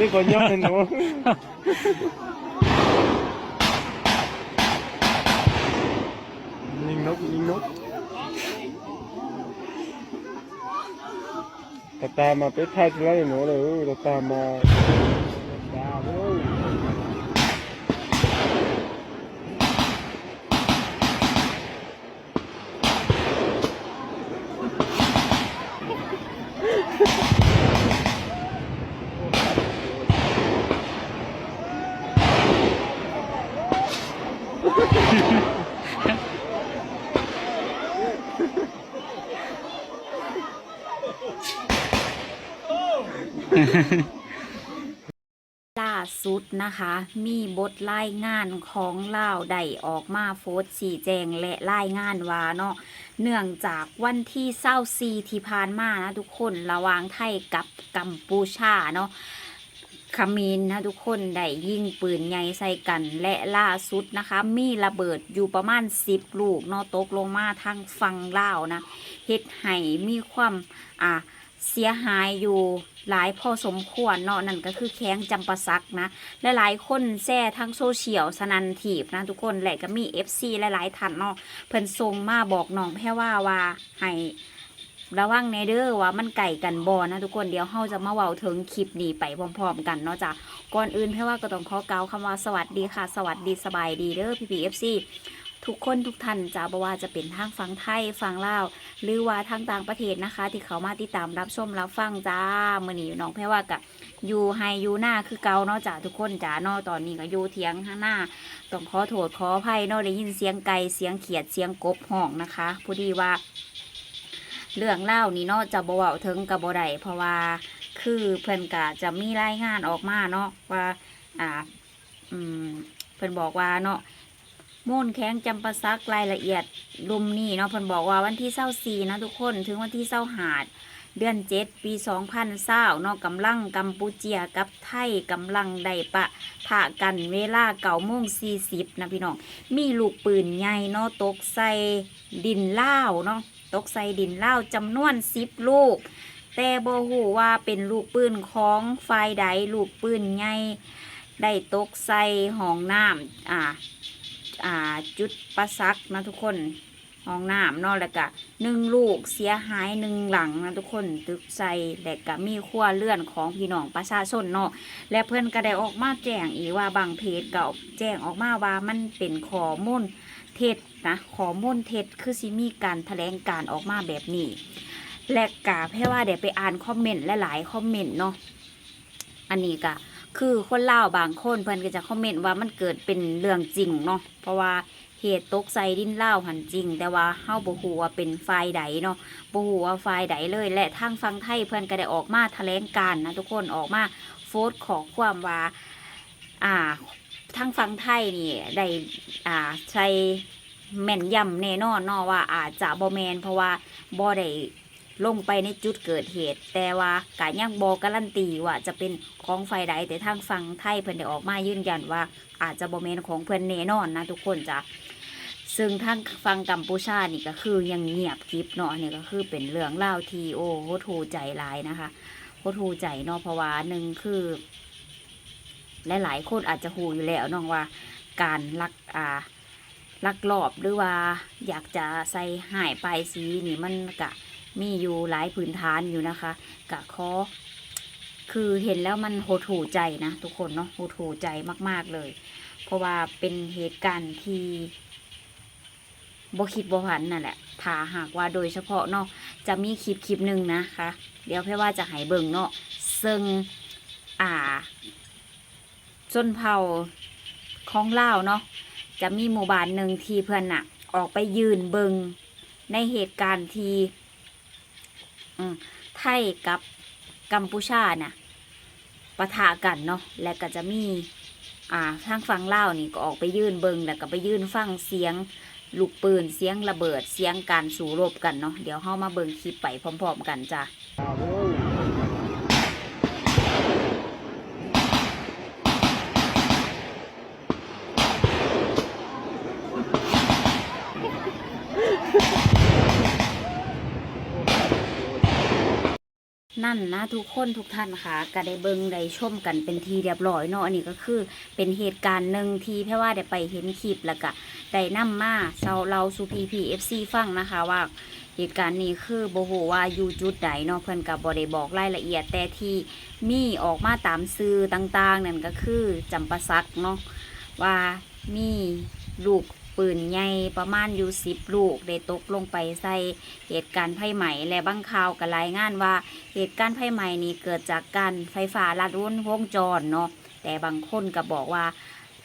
ที่คนย่อหนูยิงนกยิงนกแต่ตามมาไปทัดไล่หนูเลยแต่ตามมาดาวเลย ล่าสุดนะคะ มีบทรายงานของเล่าวใดออกมาโฟสสีแจงและรายงานว่าเนาะเนื่องจากวันที่เศร้าซีที่ผ่านมานะทุกคนระหว่างไทยกับกัมพูชาเนาะ ขมินนะทุกคนได้ยิงปืนใหญ่ใส่กันและล่าสุดนะคะ มีระเบิดอยู่ประมาณ10ลูกเนาะตกลงมาทางฝั่งลาวนะเฮ็ดให้มีความอ่าเสียหายอยู่หลายพอสมควรเนาะนั่นก็คือแข้งจำปาสักนะและหลายคนแซ่ทั้งโซเชียลสนันทีบนะทุกคนและก็มี FC หลายๆท่านเนาะเพิ่นส่งมาบอกน้องแพ่ว่าว่าให้ ระวังในเด้อว่ามันไก่กันบอนะทุกคนเดี๋ยวเฮาจะมาเว้าถึงคลิปนี้ไปพร้อมๆกันเนาะจ้ะก่อนอื่นแพ่ว่าก็ต้องขอเกาวคำว่าสวัสดีค่ะ สวัสดีสบายดีเด้อพี่พี FC ทุกคนทุกท่านจ้าบ่ว่าจะเป็นทางฝั่งไทยฝั่งลาว หรือว่าทางต่างประเทศนะคะ ที่เขามาติดตามรับชมรับฟังจ้ามื่อนี้น้องแพรว่ากับอยู่ไฮอยู่หน้าคือเกาเนาะจ้าทุกคนจ้าเนาะตอนนี้ก็อยู่เถียงข้างหน้าต้องขอโทษขออภัยเนาะได้ยินเสียงไก่เสียงเขียดเสียงกบห้องนะคะพอดีว่า เรื่องเล่านี่เนาะจะบ่เว้าถึงกับบ่ได้เพราะว่าคือเพิ่นกะจะมีรายงานออกมาเนาะว่าอ่าอืมเพิ่นบอกว่าเนาะมูลแข้งจำปาซักรายละเอียดรุมนี่เนาะเพิ่นบอกว่าวันที่เศร้าสี่นะทุกคนถึงวันที่เศร้าหาด เดือนเจ็ดปีสองพันเศร้าเนาะกำลังกัมพูเจียกับไทยกำลังได้ปะทะกันเวลาเก่าโมงสี่สิบนะพี่น้อง มีลูกปืนใหญ่เนาะตกใส่ดินเล่าเนาะ ตกใส่ดินเล่าจำนวนสิบลูก แต่บ่ฮู้ว่าเป็นลูกปืนของฝ่ายใดลูกปืนใหญ่ได้ตกใส่ห้องน้ำอ่าอ่าจุดประซักนะทุกคนห้องน้ำเนอกแล้วก็หนึ่งลูกเสียหายหนึ่งหลังนะทุกคนตึกใส่และก็มีขั้วเลื่อนของพี่น้องประชาชนเนาะและเพื่อนก็ได้ออกมาแจ้งอีกว่าบางเพจก็แจ้งออกมาว่ามันเป็นข้อมูล เท็จนะข้อมูลเท็จคือสิมีการแถลงการออกมาแบบนี้ และกาแพ่ว่าเดี๋ยวไปอ่านคอมเมนต์หลายๆคอมเมนต์เนาะอันนี้ก็คือคนเล่าบางคนเพิ่อนก็จะคอมเมนต์ว่ามันเกิดเป็นเรื่องจริงเนาะเพราะว่าเหตุตกใส่ดินเล่าหันจริง แต่ว่าเฮาบ่ฮู้ว่าเป็นฝ่ายใดเนาะบ่ฮู้ว่าฝ่ายใดเลย และทางฝั่งไทยเพิ่อนก็ได้ออกมาแถลงการนะทุกคนออกมาโฟสขอความว่าอ่า ทางฝั่งไทยนี่ได้อ่าใช้แม่นยำแน่นอนเนาะว่าอาจจะบ่แมนเพราะว่าบ่ได้ลงไปในจุดเกิดเหตุ แต่ว่ากายังบอการันตีว่าจะเป็นของไฟใดแต่ทางฝั่งไทยเพิ่นได้ออกมายืนยันว่า อาจจะบ่แมนของเพิ่นแน่นอนนะทุกคนจ้ะซึ่งทางฝั่งกัมพูชานี่ก็คือยังเงียบกริบเนาะนี่ก็คือเป็นเรื่องเล่าที่โอ้โหทูใจร้ายนะคะโหทูใจเนาะเพราะว่าหนึ่งคือ หลาย ๆ คนอาจจะหูอยู่แล้วน้องว่าการลักอ่าลักลอบหรือว่าอยากจะใส่หายปลายสีนี่มันกะมีอยู่หลายพื้นฐานอยู่นะคะกะขอคือเห็นแล้วมันโหดหูใจนะทุกคนเนาะโหดหูใจมากๆเลย เพราะว่าเป็นเหตุการณ์ที่บ่คิดบ่ฝันนั่นแหละถ้าหากว่าโดยเฉพาะเนาะจะมีคลิปคลิปหนึ่งนะคะ เดี๋ยวแพ่ว่าจะหายเบิ่งเนาะซึ่งอ่า ชนเผ่าของลาวเนาะจะมีหมู่บ้านหนึ่งที่เพื่อนน่ะ ออกไปยืนเบิงในเหตุการณ์ที่ไทยกับกัมพูชาน่ะปะทะกันเนาะและก็จะมีอ่าทางฝั่งลาวนี่ก็ออกไปยืนเบิงแล้วก็ไปยืนฟังเสียงลูกปืนเสียงระเบิดเสียงการสู้รบกันเนาะเดี๋ยวเฮามาเบิงคลิปไปพร้อม ๆ กันจ้ะ ดาวเลย ณ นั้นนะทุกคนทุกท่านค่ะก็ได้เบิงได้ชมกันเป็นทีเรียบร้อยเนาะอันนี้ก็คือเป็นเหตุการณ์หนึ่งที่แพ่ว่าได้ไปเห็นคลิปแล้วก็ได้นำมาเชาเราสูพีพีเอฟซีฟังนะคะว่าเหตุการณ์นี้คือโบโหว่าอยู่จุดใดเนาะเพิ่อนกับบได้บอกรายละเอียดแต่ที่มีออกมาตามสื่อต่างๆ นั่นก็คือจำปาสักเนาะว่ามีลูก ปืนใหญ่ประมาณอยู่สิบลูกได้ตกลงไปใส่เหตุการณ์ไฟไหม้และบางข่าวก็รายงานว่าเหตุการณ์ไฟไหม้นี้เกิดจากการไฟฟ้าลัดวงจรเนาะแต่บางคนก็บอกว่า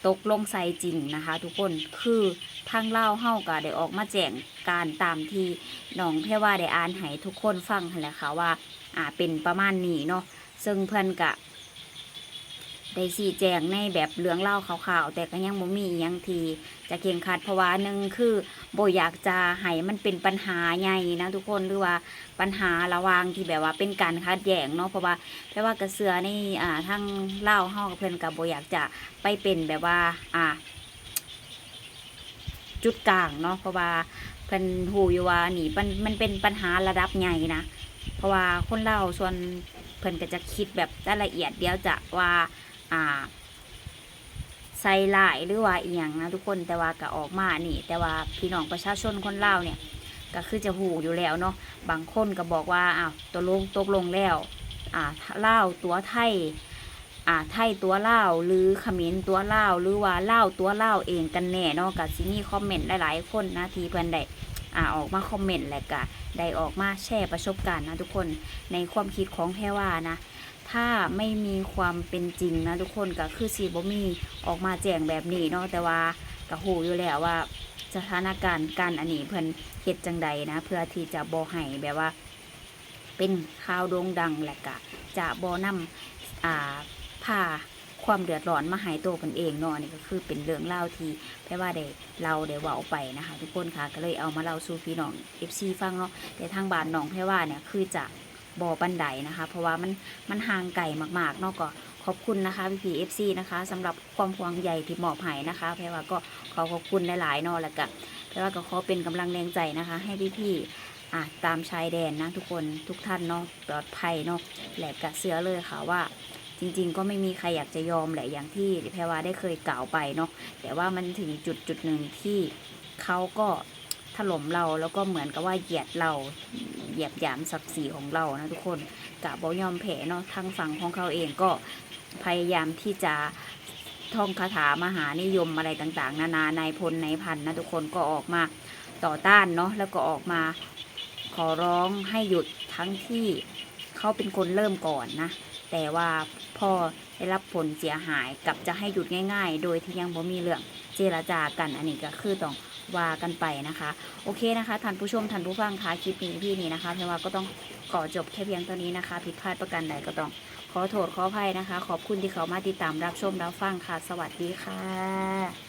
ตกลงใส่จริงนะคะ ทุกคนคือทางเล่าเฮาก็ได้ออกมาแจ้งการตามที่น้องแพ่ว่าได้อ่านให้ทุกคนฟังแหละค่ะว่า อ่าเป็นประมาณนี้เนาะซึ่งเพื่อนกะ ได้ชี้แจงในแบบเรื่องเล่าข่าวๆแต่ก็ยังบ่มีอยังทีจะเข่งขัดเพราะว่าหนึ่งคือโบอยากจะให้มันเป็นปัญหาใหญ่นะทุกคนหรือว่าปัญหาระวางที่แบบว่าเป็นการคัดแย้งเนาะเพราะว่าแพ่ว่ากระเสือในอ่าทั้งเล่าวเฮากับเพื่อนกับโบอยากจะไปเป็นแบบว่าอ่า จุดกลางเนาะเพราะว่าเพิ่นหูอยู่ว่านี่มันมันเป็นปัญหาระดับใหญ่นะเพราะว่าคนเล่าส่วนเพิ่นก็จะคิดแบบรายละเอียดเดียวจะว่า อ่าใส่หลายหรือว่าอีหยังนะทุกคนแต่ว่าก็ออกมานี่ แต่ว่าพี่น้องประชาชนคนเล่าวเนี่ย ก็คือจะหูอยู่แล้วเนาะบางคนก็บอกว่าอ้าวตกลงตกลงแล้วอ่าเล่าวตัวไทยอ่าไทยตัวเล่าหรือขมรตัวเล่าหรือว่าเล่าตัวเล่าเองกันแน่เนาะกับซิมีคอมเมนต์หลายๆคนนะทีเพื่อนได้อ่าออกมาคอมเมนต์และก็ได้ออกมาแชร์ประสบการณ์นะทุกคนในความคิดของแพรว่านะ ถ้าไม่มีความเป็นจริงนะทุกคนก็คือสีบ่มีออกมาแจ้งแบบนี้เนาะแต่ว่าก็หูอยู่แล้วว่าสถานการณ์การอันนี้เพิ่นเฮ็ดจังใดนะ เพื่อที่จะบ่ให้แบบว่า เป็นข่าวโด่งดังแหละก็จะบ่นำอ่าพาความเดือดร้อนมาหายตัวกันเองเนาะนี่ก็คือเป็นเรื่องเล่าที่แปลว่าได้เราได้เว่าไปนะคะ ทุกคนค่ะก็เลยเอามาเล่าสู่พี่น้องเอฟซีฟังเนาะแต่ทางบ้านน้องแพรว่าเนี่ยคือจะ บ่อบันไดนะคะ เพราะว่ามันมันห่างไกลมากๆเนาะก็ขอบคุณนะคะพี่พีเอฟซีนะคะสำหรับความห่วงใยที่มอบให้นะคะแพรว่าก็ขอขอบคุณหลายๆเนาะแล้วก็แพรว่าก็ขอเป็นกำลังแรงใจนะคะ ให้พี่ๆอะตามชายแดนนะทุกคนทุกท่านเนาะปลอดภัยเนาะแหลกกะเสือเลยค่ะว่าจริง ๆ ก็ไม่มีใครอยากจะยอมแหละอย่างที่แพรวาได้เคยกล่าวไปเนาะแต่ว่ามันถึงจุดจุดหนึ่งที่เขาก็ ถล่มเราแล้วก็เหมือนกับว่าเหยียดเราเหยียบหยามศักดิ์ศรีของเรานะทุกคนกะบอยอมแพ้เนาะทางฝั่งของเขาเองก็พยายามที่จะท่องคาถามหานิยมอะไรต่างๆ นานา นายพลนายพันนะทุกคนก็ออกมาต่อต้านเนาะแล้วก็ออกมาขอร้องให้หยุดทั้งที่เขาเป็นคนเริ่มก่อนนะ แต่ว่าพอได้รับผลเสียหายกับจะให้หยุดง่าย ๆ โดยที่ยังบ่มีเรื่องเจรจากันอันนี้ก็คือต้อง ว่ากันไปนะคะ โอเคนะคะท่านผู้ชมท่านผู้ฟังคะคลิปนี้พี่นี้นะคะเพราะว่าก็ต้องก่อจบแค่เพียงเท่านี้นะคะ ผิดพลาดประการใดก็ต้องขอโทษขออภัยนะคะ ขอบคุณที่เขามาติดตามรับชมรับฟังค่ะ สวัสดีค่ะ